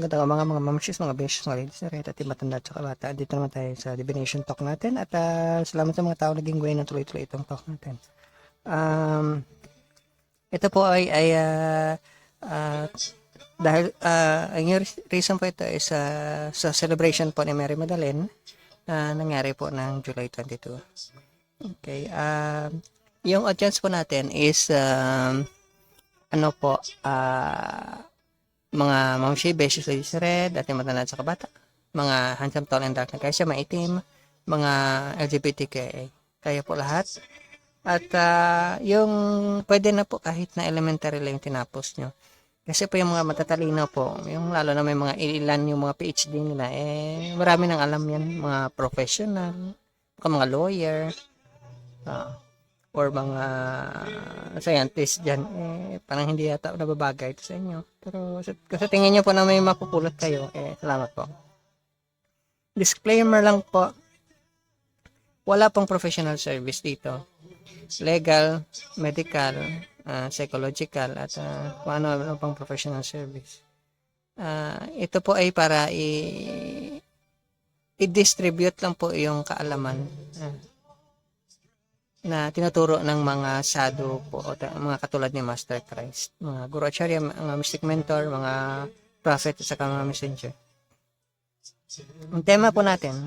Magandang mga mga mamashis, mga beses, mga ladies na at matanda at saka bata. Dito naman tayo sa divination talk natin at ah, salamat sa mga tao naging way na tuloy-tuloy itong talk natin. Um, ito po ay, ay ah, ah, dahil ah, ang reason po ito is ah, sa celebration po ni Mary Magdalene na nangyari po ng July 22. Okay. Um, yung audience po natin is um, ano po, ah mga mamshi, beses, ladies red, at yung matanda sa kabata, mga handsome, tall, and dark na kaya maitim, mga LGBTQIA, kaya po lahat. At ah, yung pwede na po kahit na elementary lang yung tinapos nyo. Kasi po yung mga matatalino po, yung lalo na may mga ilan yung mga PhD nila, eh marami nang alam yan, mga professional, mga lawyer, ah, or mga scientist dyan, eh, parang hindi yata nababagay ito sa inyo. Pero sa, kasi tingin nyo po na may mapupulot kayo, eh, salamat po. Disclaimer lang po, wala pong professional service dito. Legal, medical, ah, psychological, at ah, kung ano, ano pang professional service. Ah, ito po ay para i- i-distribute lang po yung kaalaman. Ah, na tinuturo ng mga sadhu po o mga katulad ni Master Christ, mga guru acharya, mga mystic mentor, mga prophet at saka mga messenger. Ang tema po natin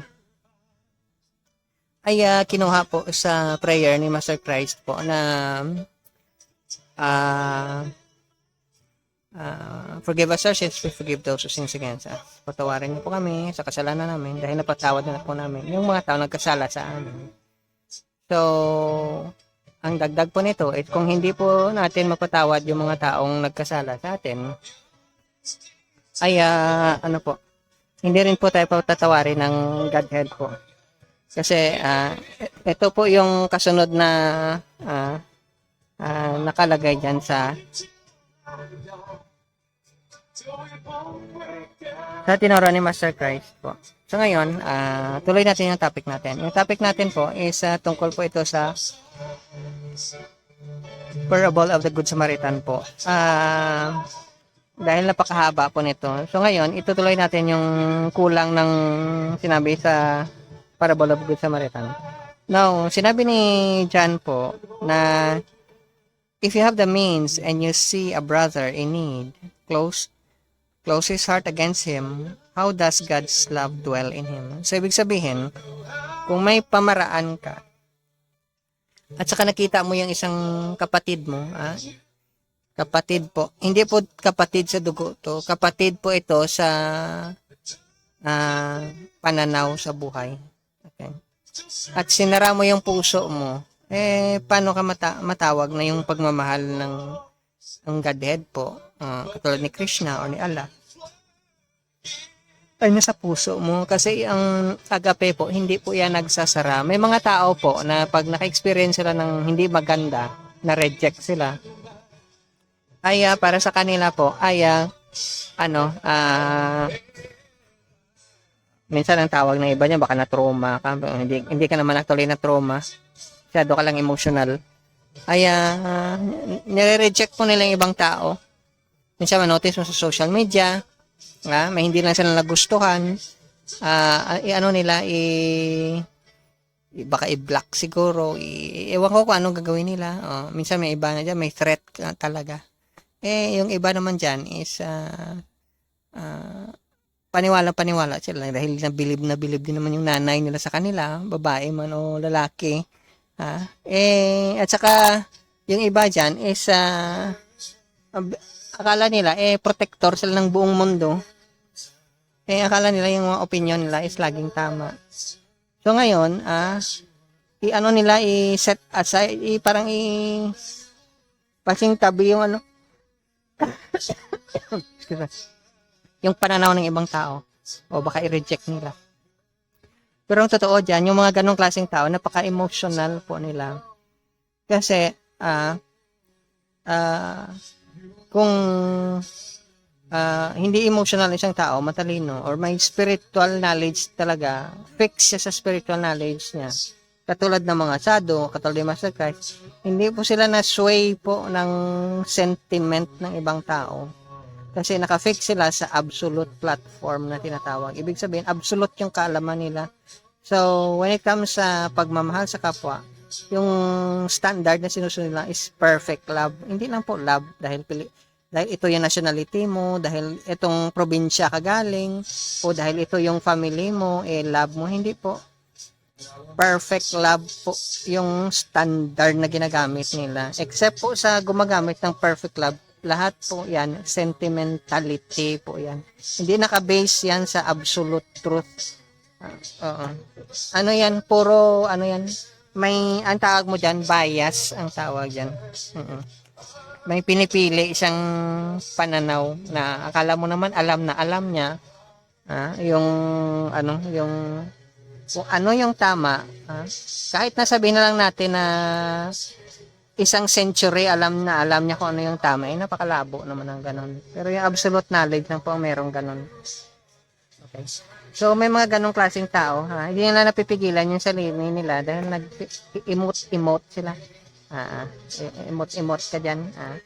ay ah, kinuha po sa prayer ni Master Christ po na ah ah, forgive us our sins, we forgive those who sins against us. Patawarin niyo po kami sa kasalanan namin dahil napatawad na po namin yung mga tao nagkasala sa amin. So, ang dagdag po nito is kung hindi po natin mapatawad yung mga taong nagkasala sa atin, ay ah, ano po, hindi rin po tayo patatawarin ng Godhead po. Kasi ah, ito po yung kasunod na ah, ah, nakalagay dyan sa sa tinuro ni Master Christ po. So ngayon, ah, tuloy natin yung topic natin. Yung topic natin po is ah, tungkol po ito sa parable of the Good Samaritan po. Ah, dahil napakahaba po nito. So ngayon, itutuloy natin yung kulang ng sinabi sa parable of the Good Samaritan. Now, sinabi ni John po na if you have the means and you see a brother in need, close close his heart against him, how does God's love dwell in him? So, ibig sabihin, kung may pamaraan ka, at saka nakita mo yung isang kapatid mo, ah, kapatid po, hindi po kapatid sa dugo to, kapatid po ito sa ah, pananaw sa buhay. Okay. At sinara mo yung puso mo, eh, paano ka mata- matawag na yung pagmamahal ng ng Godhead po, ah, katulad ni Krishna o ni Allah, ay nasa puso mo. Kasi ang agape po, hindi po yan nagsasara. May mga tao po na pag naka-experience sila ng hindi maganda, na reject sila, ay ah, para sa kanila po, ay ah, ano, ah, minsan ang tawag ng iba niya, baka na trauma ka, hindi, hindi ka naman actually na trauma, masyado ka lang emotional, ay ah, nire-reject po nila yung ibang tao. Minsan manotice mo sa social media, ah, may hindi lang sila nagustuhan, i- ano nila, i, baka i-block siguro, i, ewan ko kung anong gagawin nila. Oh, minsan may iba na dyan, may threat ka talaga. Eh, yung iba naman dyan is, ah, ah, paniwala-paniwala sila dahil nabilib na bilib din naman yung nanay nila sa kanila, babae man o lalaki. Ah, eh, at saka, yung iba dyan is, ab- akala nila, eh, protector sila ng buong mundo. Eh, akala nila yung mga opinion nila is laging tama. So, ngayon, ah, i-ano nila, i-set aside, i, parang i, pasing tabi yung ano, yung pananaw ng ibang tao. O baka i-reject nila. Pero ang totoo dyan, yung mga ganong klaseng tao, napaka-emotional po nila. Kasi, ah, ah, kung ah, hindi emotional isang tao, matalino, or may spiritual knowledge talaga, fix siya sa spiritual knowledge niya. Katulad ng mga sado, katulad ng Master Christ, hindi po sila na-sway po ng sentiment ng ibang tao. Kasi nakafix sila sa absolute platform na tinatawag. Ibig sabihin, absolute yung kaalaman nila. So, when it comes sa pagmamahal sa kapwa, yung standard na sinusunod nila is perfect love. Hindi lang po love dahil pili dahil ito yung nationality mo, dahil itong probinsya ka galing, o dahil ito yung family mo, eh love mo. Hindi po. Perfect love po yung standard na ginagamit nila. Except po sa gumagamit ng perfect love, lahat po yan, sentimentality po yan. Hindi nakabase yan sa absolute truth. Ah, oo. Ano yan, puro, ano yan, may, ang tawag mo dyan, bias ang tawag dyan. Mm May pinipili siyang pananaw na akala mo naman alam na alam niya ah, yung ano yung kung ano yung tama ah, kahit nasabihin na lang natin na isang century alam na alam niya kung ano yung tama eh napakalabo naman ng ganun. Pero yung absolute knowledge lang po merong ganun. Okay so may mga ganong klaseng tao ha? Hindi nila napipigilan yung sarili nila dahil nag-emote-emote sila. Ah, ah, emote-emote ka dyan ah.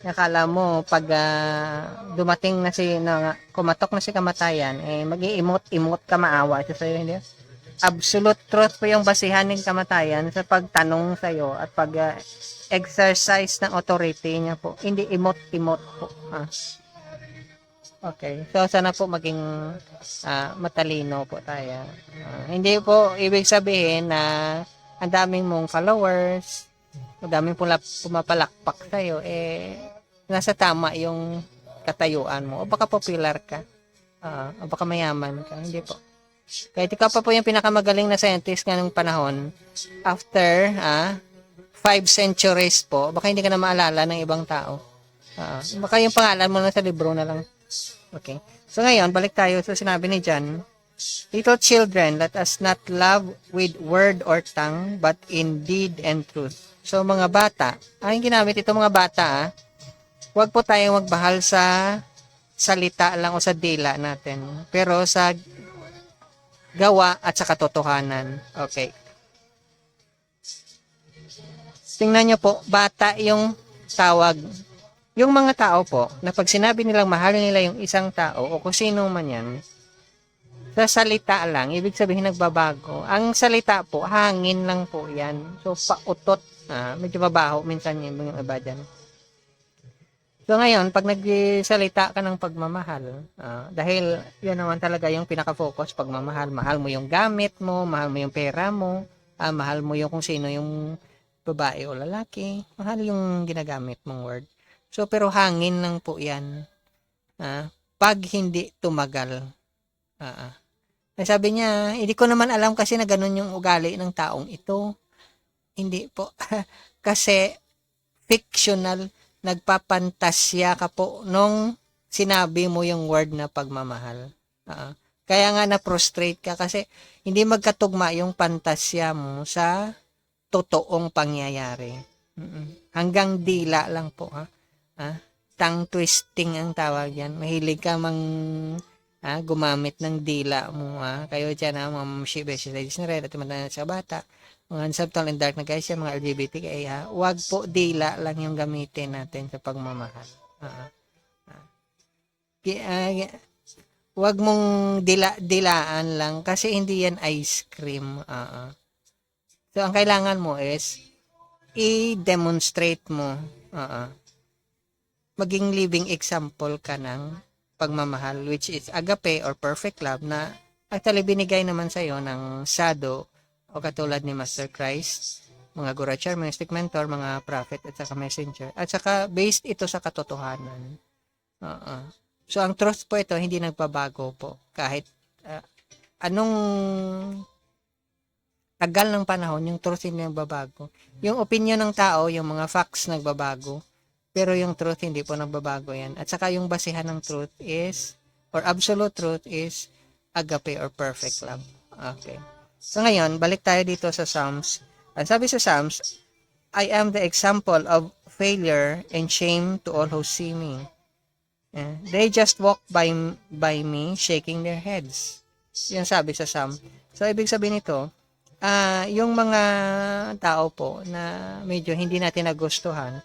Nakala mo pag ah, dumating na si na, kumatok na si kamatayan eh magi-emote-emote ka maawa siya sa'yo hindi? Absolute truth po yung basihan ng kamatayan sa pagtanong sa iyo at pag ah, exercise ng authority niya po. Hindi emote-emote po ah. Okay. So sana po maging ah, matalino po tayo. Ah, hindi po ibig sabihin na ang daming mong followers, ang daming pula, pumapalakpak sa'yo, eh, nasa tama yung katayuan mo. O baka popular ka. Ah, o baka mayaman ka. Hindi po. Kahit ikaw pa po yung pinakamagaling na scientist nga ng panahon, after ah, five centuries po, baka hindi ka na maalala ng ibang tao. Ah, baka yung pangalan mo na sa libro na lang. Okay. So ngayon, balik tayo sa sinabi ni John. Little children, let us not love with word or tongue, but in deed and truth. So mga bata, ang ginamit ito mga bata, ah, huwag po tayong magbahal sa salita lang o sa dila natin. Pero sa gawa at sa katotohanan. Okay. Tingnan nyo po, bata yung tawag yung mga tao po, na pag sinabi nilang mahal nila yung isang tao o kung sino man yan, sa salita lang, ibig sabihin nagbabago. Ang salita po, hangin lang po yan. So, pautot. Ah, medyo mabaho minsan yung mga iba dyan. So, ngayon, pag nagsalita ka ng pagmamahal, ah, dahil yun naman talaga yung pinaka-focus, pagmamahal. Mahal mo yung gamit mo, mahal mo yung pera mo, ah, mahal mo yung kung sino yung babae o lalaki. Mahal yung ginagamit mong word. So, pero hangin lang po yan. Ah, pag hindi tumagal. Ah, ah. Ay, sabi niya, hindi ko naman alam kasi na ganun yung ugali ng taong ito. Hindi po. kasi fictional, nagpapantasya ka po nung sinabi mo yung word na pagmamahal. Ah, kaya nga na-prostrate ka kasi hindi magkatugma yung pantasya mo sa totoong pangyayari. Hanggang dila lang po ha. Ah, tongue twisting ang tawag yan. Mahilig ka mang ah, gumamit ng dila mo. Ah. Kayo dyan, ah, mga mamshibe, si ladies na red, at mga sa bata, mga subtle and dark na guys, yan, mga LGBT kaya ha. Huwag po dila lang yung gamitin natin sa pagmamahal. Ah, ah. Kaya, ah, huwag mong dila, dilaan lang kasi hindi yan ice cream. Ah. So, ang kailangan mo is i-demonstrate mo. Ah maging living example ka ng pagmamahal which is agape or perfect love na actually binigay naman sa iyo ng shadow o katulad ni Master Christ, mga Gurachar, mga stick mentor, mga prophet at saka messenger. At saka based ito sa katotohanan. Uh-uh. So ang truth po ito hindi nagbabago po kahit uh, anong tagal ng panahon, yung truth hindi nagbabago. Yung opinion ng tao, yung mga facts nagbabago pero yung truth, hindi po nagbabago yan. At saka yung basihan ng truth is, or absolute truth is, agape or perfect love. Okay. So ngayon, balik tayo dito sa Psalms. Ang sabi sa Psalms, I am the example of failure and shame to all who see me. They just walk by, by me, shaking their heads. Yan sabi sa Psalm. So, ibig sabihin nito, ah, yung mga tao po na medyo hindi natin nagustuhan,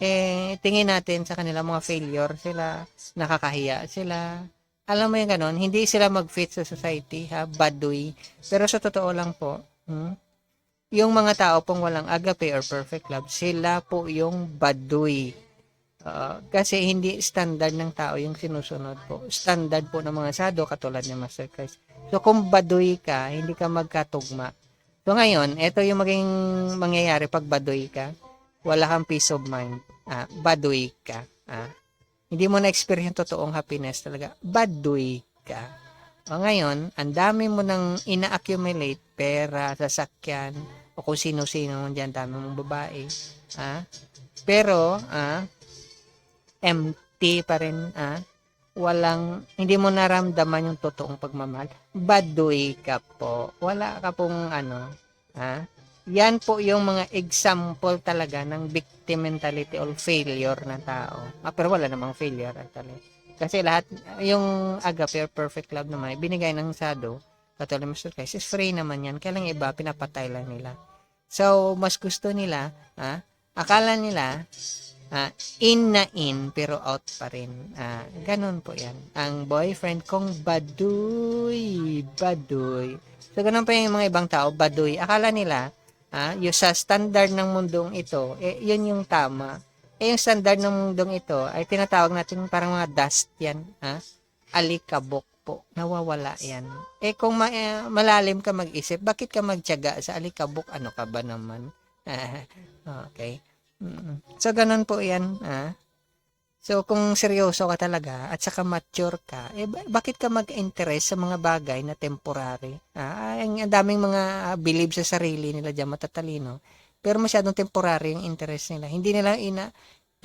eh, tingin natin sa kanila mga failure, sila nakakahiya, sila, alam mo yung ganon, hindi sila mag-fit sa society, ha, baduy. Pero sa totoo lang po, hmm, yung mga tao pong walang agape or perfect love, sila po yung baduy. Ah, kasi hindi standard ng tao yung sinusunod po. Standard po ng mga sado katulad ni Master Christ. So kung baduy ka, hindi ka magkatugma. So ngayon, ito yung maging mangyayari pag baduy ka. Wala kang peace of mind. Ah, baduy ka. Ah, hindi mo na-experience totoong happiness talaga. Baduy ka. O ngayon, ang dami mo nang ina-accumulate pera, sasakyan, o kung sino-sino dyan, dami mong babae. Ah, pero, ah, empty pa rin, ah, walang, hindi mo naramdaman yung totoong pagmamahal. Baduy ka po. Wala ka pong ano, ha? Yan po yung mga example talaga ng victim mentality or failure na tao. Ah, pero wala namang failure actually. Kasi lahat, yung agape or perfect love naman, binigay ng sado, katulad ng Mr. Christ, is free naman yan. Kaya lang iba, pinapatay lang nila. So, mas gusto nila, ha? akala nila, ah, in na in, pero out pa rin. Ah, ganun po yan. Ang boyfriend kong baduy, baduy. So, ganun pa yung mga ibang tao, baduy. Akala nila, ah, yung sa standard ng mundong ito, eh, yun yung tama. Eh, yung standard ng mundong ito, ay tinatawag natin parang mga dust yan. Ah, alikabok po. Nawawala yan. Eh, kung ma- eh, malalim ka mag-isip, bakit ka magtiyaga sa alikabok? Ano ka ba naman? okay. So, ganun po yan. Ah. So, kung seryoso ka talaga at saka mature ka, eh, ba- bakit ka mag-interest sa mga bagay na temporary? Ah, ang daming mga ah, believe sa sarili nila dyan, matatalino. Pero masyadong temporary yung interest nila. Hindi nila ina,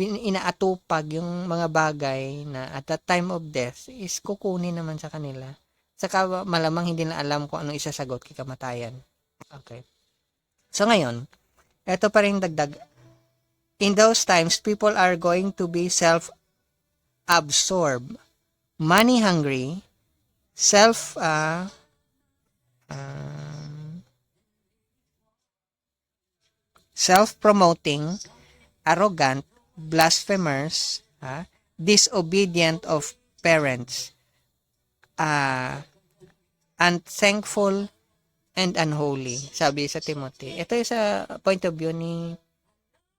inaatupag yung mga bagay na at the time of death is kukunin naman sa kanila. Saka malamang hindi na alam kung anong isasagot kay kamatayan. Okay. So ngayon, eto pa rin dagdag in those times, people are going to be self-absorbed, money-hungry, self, uh, um, self-promoting, arrogant, blasphemers, ah, disobedient of parents, uh, unthankful, and unholy, sabi sa Timothy. Ito yung sa point of view ni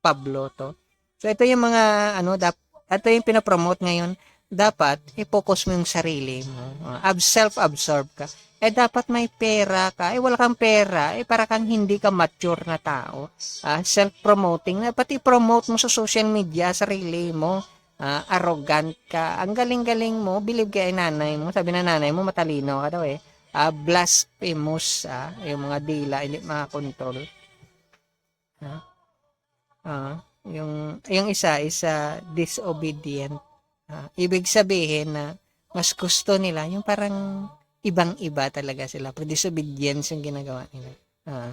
Pablo to. So ito yung mga ano dap ito yung pinapromote ngayon. Dapat i-focus mo yung sarili mo. Ab self-absorb ka. Eh dapat may pera ka. Eh wala kang pera. Eh para kang hindi ka mature na tao. Uh, self-promoting. Dapat i-promote mo sa social media sarili mo. Uh, arrogant ka. Ang galing-galing mo. Believe kay nanay mo. Sabi na nanay mo matalino ka daw eh. Uh, blasphemous. Uh, yung mga dila. Hindi makakontrol. Uh, yung yung isa is uh, disobedient. Ah, ibig sabihin na mas gusto nila yung parang ibang-iba talaga sila. Pero disobedience yung ginagawa nila. Ah,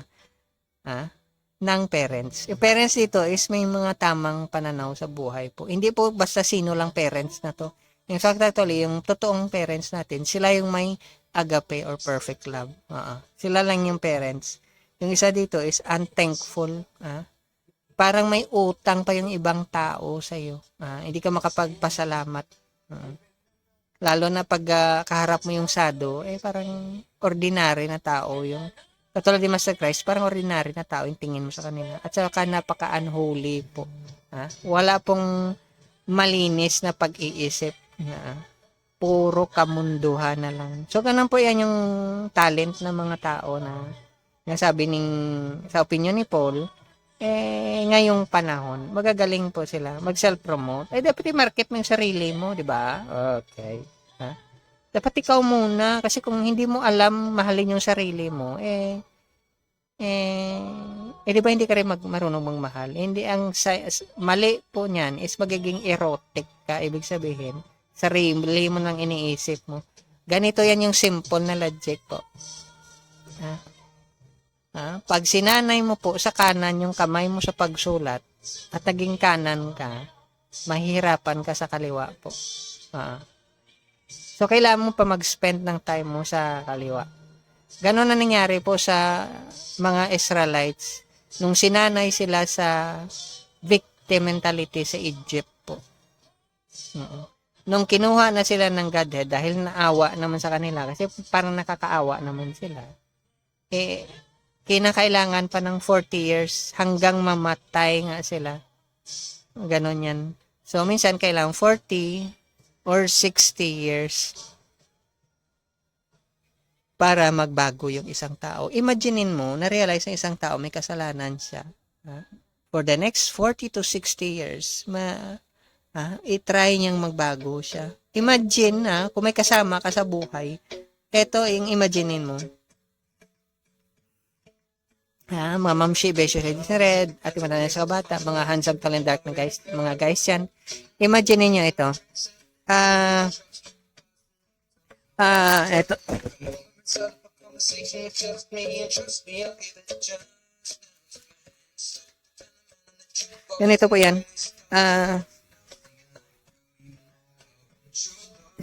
ah, ng parents. Yung parents dito is may mga tamang pananaw sa buhay po. Hindi po basta sino lang parents na to. In fact, actually, yung totoong parents natin, sila yung may agape or perfect love. Uh, sila lang yung parents. Yung isa dito is unthankful. Uh, parang may utang pa yung ibang tao sa iyo. Uh, hindi ka makapagpasalamat. Uh, lalo na pag uh, kaharap mo yung sado, eh parang ordinary na tao yung katulad ni Master Christ, parang ordinary na tao yung tingin mo sa kanila. At saka napaka-unholy po. Ha? Wala pong malinis na pag-iisip. Ha? Puro kamunduhan na lang. So, ganun po yan yung talent ng mga tao na nasabi ning sa opinion ni Paul, eh, ngayong panahon, magagaling po sila, mag-self-promote. Eh, dapat i-market mo yung sarili mo, di ba? Okay. Ha? Dapat ikaw muna, kasi kung hindi mo alam mahalin yung sarili mo, eh, eh, eh di ba hindi ka rin mag, marunong magmahal? Hindi, ang sa, mali po niyan is magiging erotic ka, ibig sabihin, sarili mo nang iniisip mo. Ganito yan yung simple na logic po. Ha? Ha? Pag sinanay mo po sa kanan yung kamay mo sa pagsulat at naging kanan ka, mahihirapan ka sa kaliwa po. Ha? So, kailangan mo pa mag-spend ng time mo sa kaliwa. Ganon na nangyari po sa mga Israelites nung sinanay sila sa victim mentality sa Egypt po. Oo. Nung kinuha na sila ng Godhead dahil naawa naman sa kanila kasi parang nakakaawa naman sila. Eh, kinakailangan pa ng 40 years hanggang mamatay nga sila. Ganon yan. So, minsan kailangan 40 or 60 years para magbago yung isang tao. Imaginein mo, na-realize ng isang tao may kasalanan siya. For the next 40 to 60 years, ma ha, i-try niyang magbago siya. Imagine na, kung may kasama ka sa buhay, eto yung imaginein mo. Ha, mga mamshi, besyo, head red, at yung mga sa bata, mga handsome, tall, and dark na guys, mga guys yan. Imagine niyo ito. Ah, ah, eto. Ganito po yan. Ah,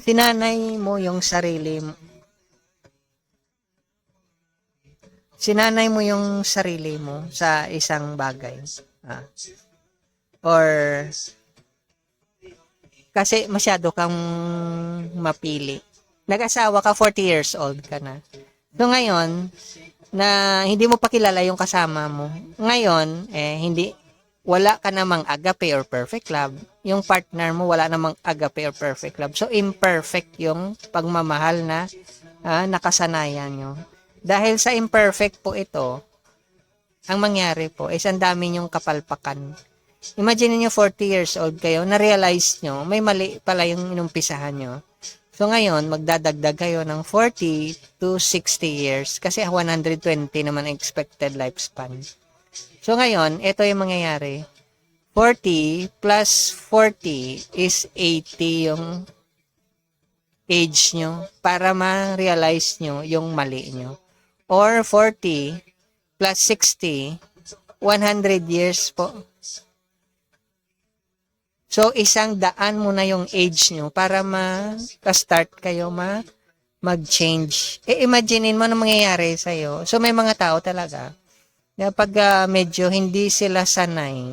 sinanay mo yung sarili mo. Sinanay mo yung sarili mo sa isang bagay. Ah. Or kasi masyado kang mapili. Nag-asawa ka, 40 years old ka na. So ngayon, na hindi mo pa kilala yung kasama mo. Ngayon, eh, hindi, wala ka namang agape or perfect love. Yung partner mo, wala namang agape or perfect love. So, imperfect yung pagmamahal na ah, nakasanayan nyo. Dahil sa imperfect po ito, ang mangyari po is ang dami nyong kapalpakan. Imagine niyo 40 years old kayo, na-realize nyo, may mali pala yung inumpisahan nyo. So ngayon, magdadagdag kayo ng 40 to 60 years kasi 120 naman expected lifespan. So ngayon, ito yung mangyayari. 40 plus 40 is 80 yung age nyo para ma-realize nyo yung mali nyo. Or 40 plus 60, 100 years po. So, isang daan mo na yung age nyo para ma-start kayo ma mag-change. E, imaginein mo ano mangyayari sa'yo. So, may mga tao talaga na pag ah, medyo hindi sila sanay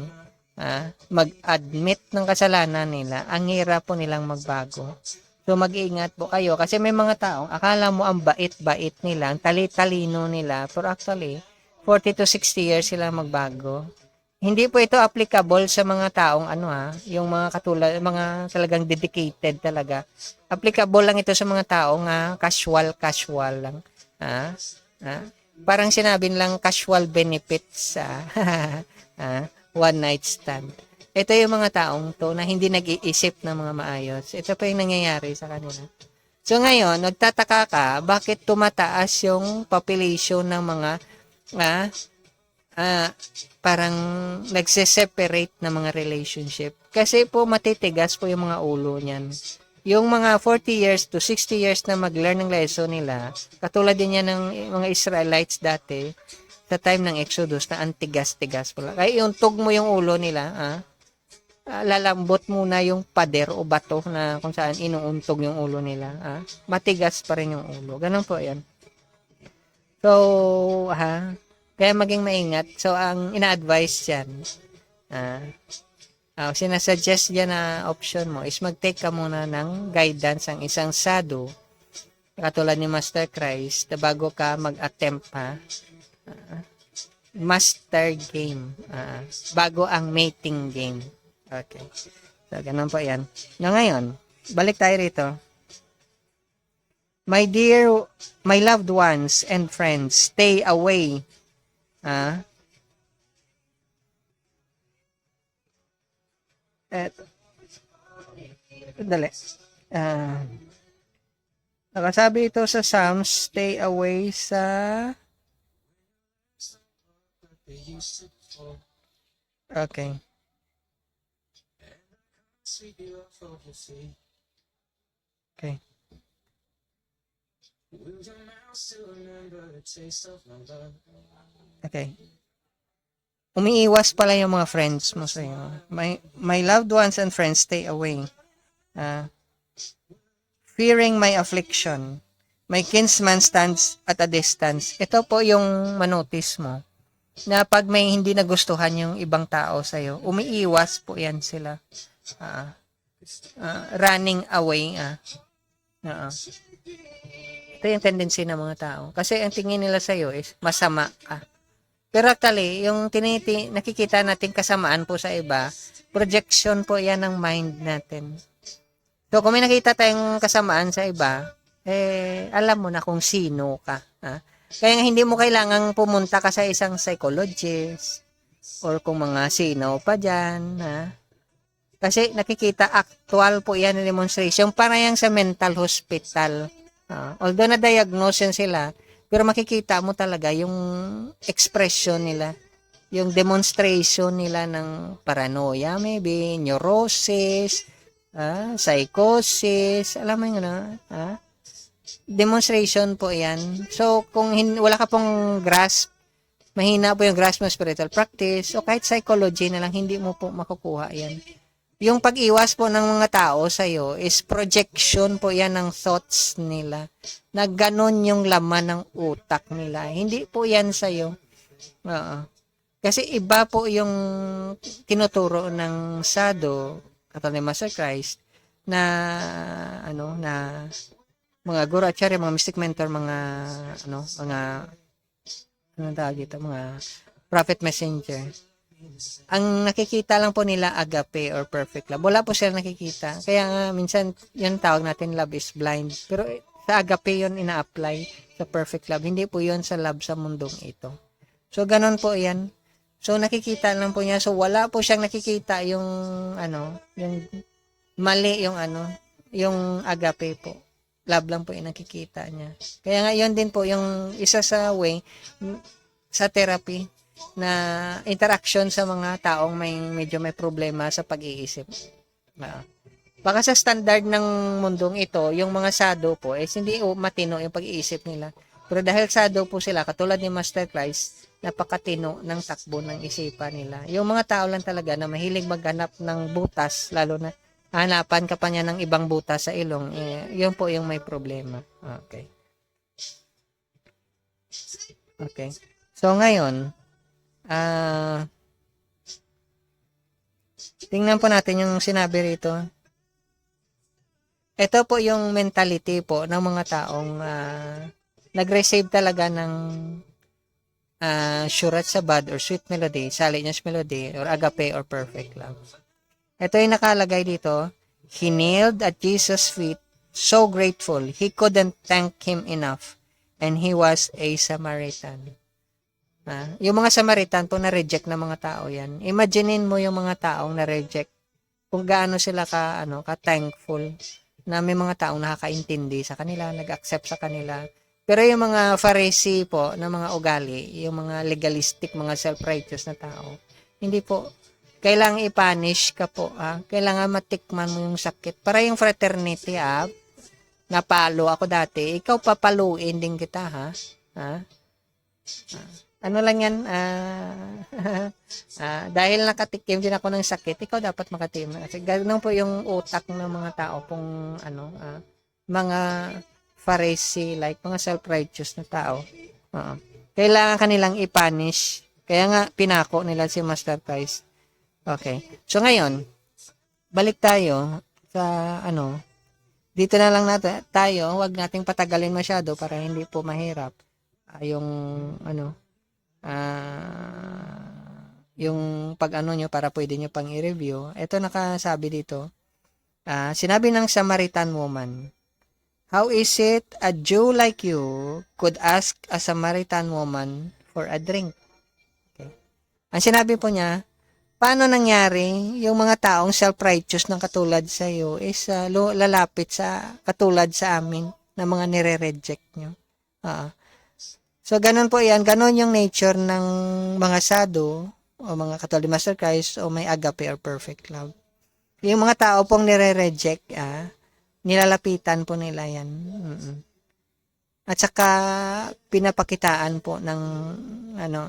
ah, mag-admit ng kasalanan nila, ang hirap po nilang magbago. So, mag-iingat po kayo kasi may mga taong akala mo ang bait-bait nila, ang tali-talino nila, pero actually, 40 to 60 years sila magbago. Hindi po ito applicable sa mga taong ano ha, yung mga katulad, mga talagang dedicated talaga. Applicable lang ito sa mga taong nga casual, casual lang. Ha? Ha? Parang sinabi lang casual benefits sa one night stand. Ito yung mga taong to na hindi nag-iisip ng mga maayos. Ito pa yung nangyayari sa kanila. So ngayon, nagtataka ka, bakit tumataas yung population ng mga ah, ah, parang nagse-separate na mga relationship. Kasi po matitigas po yung mga ulo niyan. Yung mga 40 years to 60 years na mag-learn ng lesson nila, katulad din yan ng mga Israelites dati, sa time ng Exodus na antigas-tigas pala. Kaya iuntog mo yung ulo nila, ah, ah, lalambot muna yung pader o bato na kung saan inuuntog yung ulo nila. Ah, matigas pa rin yung ulo. Ganun po yan. So, ha, kaya maging maingat. So, ang ina-advise dyan, ah, ah, sinasuggest dyan na option mo is mag-take ka muna ng guidance ang isang sado, katulad ni Master Christ, bago ka mag-attempt ha, ah, master game, ah, bago ang mating game. Okay. So, ganun po yan. Na ngayon, balik tayo rito. My dear, my loved ones and friends, stay away Ah. Eto. Dali. Ah. nakasabi ito sa Psalms, stay away sa Okay. Okay. Okay. Umiiwas pala yung mga friends mo sa iyo. My, my loved ones and friends, stay away. Ah, fearing my affliction. May kinsman stands at a distance. Ito po yung manotice mo na pag may hindi nagustuhan yung ibang tao sa'yo, umiiwas po yan sila. Ah, ah, running away. Ah. Oo. Ito yung tendency ng mga tao. Kasi ang tingin nila sa'yo is masama ka. Pero actually, yung tiniti, nakikita natin kasamaan po sa iba, projection po yan ng mind natin. So, kung may nakita tayong kasamaan sa iba, eh, alam mo na kung sino ka. Ha? Kaya nga hindi mo kailangang pumunta ka sa isang psychologist or kung mga sino pa dyan. Ha? Kasi nakikita actual po yan na demonstration para yan sa mental hospital. Ah, although na-diagnose yan sila, pero makikita mo talaga yung expression nila, yung demonstration nila ng paranoia maybe, neurosis, ah, psychosis, alam mo yun, ah, ah? demonstration po yan. So, kung hin- wala ka pong grasp, mahina po yung grasp mo spiritual practice, o kahit psychology na lang, hindi mo po makukuha yan. Yung pag-iwas po ng mga tao sa iyo is projection po yan ng thoughts nila. Na ganon yung laman ng utak nila. Hindi po yan sa iyo. Oo. Kasi iba po yung tinuturo ng sado, katulad ni Master Christ, na ano, na mga guru syari, mga mystic mentor, mga ano, mga ano tawag dito, mga prophet messenger ang nakikita lang po nila agape or perfect love. Wala po sila nakikita. Kaya nga, minsan, yun tawag natin love is blind. Pero eh, sa agape yun ina-apply sa perfect love. Hindi po yun sa love sa mundong ito. So, ganun po yan. So, nakikita lang po niya. So, wala po siyang nakikita yung, ano, yung mali yung ano, yung agape po. Love lang po yung nakikita niya. Kaya nga, yun din po yung isa sa way sa therapy na interaction sa mga taong may medyo may problema sa pag-iisip. Ah. Baka sa standard ng mundong ito, yung mga sado po, eh, hindi matino yung pag-iisip nila. Pero dahil sado po sila, katulad ni Master Christ, napakatino ng takbo ng isipan nila. Yung mga tao lang talaga na mahilig maghanap ng butas, lalo na hanapan ka pa niya ng ibang butas sa ilong, eh, yun po yung may problema. Okay. Okay. So, ngayon, Ah, tingnan po natin yung sinabi rito. Ito po yung mentality po ng mga taong uh, nag-receive talaga ng uh, Shurat Sabad or Sweet Melody, Salinas Melody, or Agape or Perfect Love. Ito yung nakalagay dito. He kneeled at Jesus' feet, so grateful, he couldn't thank him enough, and he was a Samaritan. Ah, yung mga Samaritan po na-reject na mga tao yan. Imaginein mo yung mga taong na-reject. Kung gaano sila ka, ano, ka-thankful na may mga taong nakakaintindi sa kanila, nag-accept sa kanila. Pero yung mga Pharisee po, na mga ugali, yung mga legalistic, mga self-righteous na tao, hindi po, kailangan i-punish ka po, ah. Kailangan matikman mo yung sakit. Para yung fraternity, ah, napalo ako dati, ikaw papaluin din kita, ha? Ha? Ah ano lang yan, uh, uh, dahil nakatikim din ako ng sakit, ikaw dapat makatikim. Kasi ganun po yung utak ng mga tao pong ano, uh, mga Pharisee, like mga self-righteous na tao. Uh, kailangan kanilang i-punish. Kaya nga, pinako nila si Master Christ. Okay. So, ngayon, balik tayo sa ano, dito na lang natin, tayo, wag nating patagalin masyado para hindi po mahirap. Uh, yung, ano, uh, yung pag-ano nyo para pwede nyo pang i-review. Ito nakasabi dito. Uh, sinabi ng Samaritan woman, How is it a Jew like you could ask a Samaritan woman for a drink? Okay. Ang sinabi po niya, paano nangyari yung mga taong self-righteous ng katulad sa iyo is uh, lalapit sa katulad sa amin na mga nire-reject nyo? Uh, So, ganun po yan. Ganun yung nature ng mga sado o mga katulad Master Christ o may agape or perfect love. Yung mga tao pong nire-reject, ah, nilalapitan po nila yan. Mm-mm. At saka, pinapakitaan po ng, ano,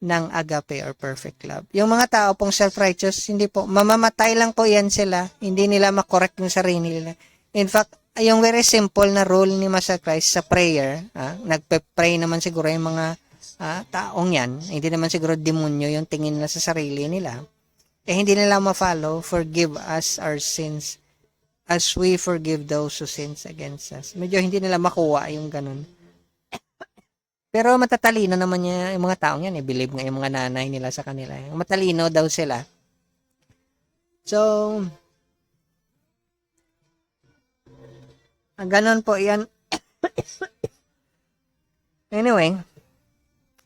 ng agape or perfect love. Yung mga tao pong self-righteous, hindi po, mamamatay lang po yan sila. Hindi nila makorek yung sarili nila. In fact, yung very simple na rule ni Master Christ sa prayer, ah, nagpe-pray naman siguro yung mga ah, taong yan, hindi naman siguro demonyo yung tingin nila sa sarili nila, eh hindi nila ma-follow, forgive us our sins as we forgive those who sins against us. Medyo hindi nila makuha yung ganun. Pero matatalino naman niya yung mga taong yan, eh, believe nga yung mga nanay nila sa kanila. eh. Matalino daw sila. So, ang ganun po yan. anyway,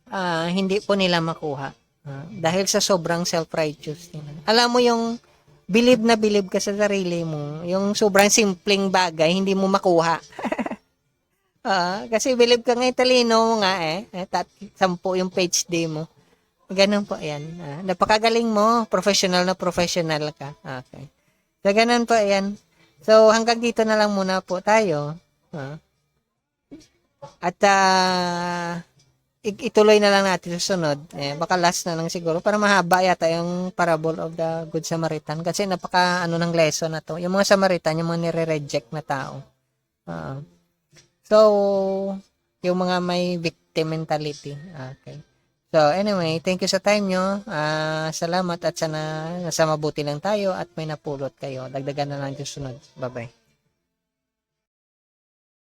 ah hindi po nila makuha. Ah, dahil sa sobrang self-righteous nila. Alam mo yung believe na believe ka sa sarili mo, yung sobrang simpleng bagay, hindi mo makuha. Ah, kasi believe ka nga talino mo nga eh. eh tat, sampu yung page day mo. Ganun po yan. Ah, napakagaling mo. Professional na professional ka. Okay. So, ganun po yan. So, hanggang dito na lang muna po tayo. Ah. At, ah, i- ituloy na lang natin sa sunod. Eh, baka last na lang siguro. Para mahaba yata yung parable of the Good Samaritan. Kasi napaka, ano ng lesson na to. Yung mga Samaritan, yung mga nire-reject na tao. Ah. so, yung mga may victim mentality. Okay. So, anyway, thank you sa time nyo. Ah, salamat at sana nasa mabuti lang tayo at may napulot kayo. Dagdagan na lang yung sunod. Bye-bye.